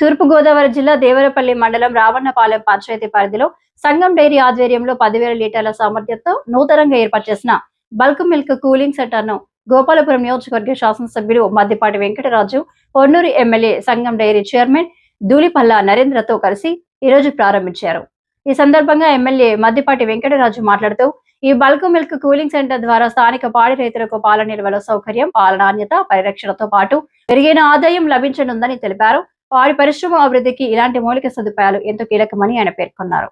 తూర్పుగోదావరి జిల్లా దేవరపల్లి మండలం రావణపాలెం పంచాయతీ పరిధిలో సంగం డైరీ ఆధ్వర్యంలో పదివేల లీటర్ల సామర్థ్యంతో నూతనంగా ఏర్పాటు చేసిన బల్క్ మిల్క్ కూలింగ్ సెంటర్ను గోపాలపురం నియోజకవర్గ శాసనసభ్యులు Maddipati Venkataraju Ponnuru MLA Sangam dairy chairman Dhulipalla నరేంద్రతో కలిసి ఈరోజు ప్రారంభించారు. ఈ సందర్భంగా ఎమ్మెల్యే మద్దిపాటి వెంకటరాజు మాట్లాడుతూ ఈ బల్క్ మిల్క్ కూలింగ్ సెంటర్ ద్వారా స్థానిక పాడి రైతులకు పాల నిల్వల సౌకర్యం పాల నాణ్యత పరిరక్షణతో పాటు పెరిగిన ఆదాయం లభించనుందని తెలిపారు. పాడి పరిశ్రమ అభివృద్ధికి ఇలాంటి మౌలిక సదుపాయాలు ఎంతో కీలకమని ఆయన పేర్కొన్నారు.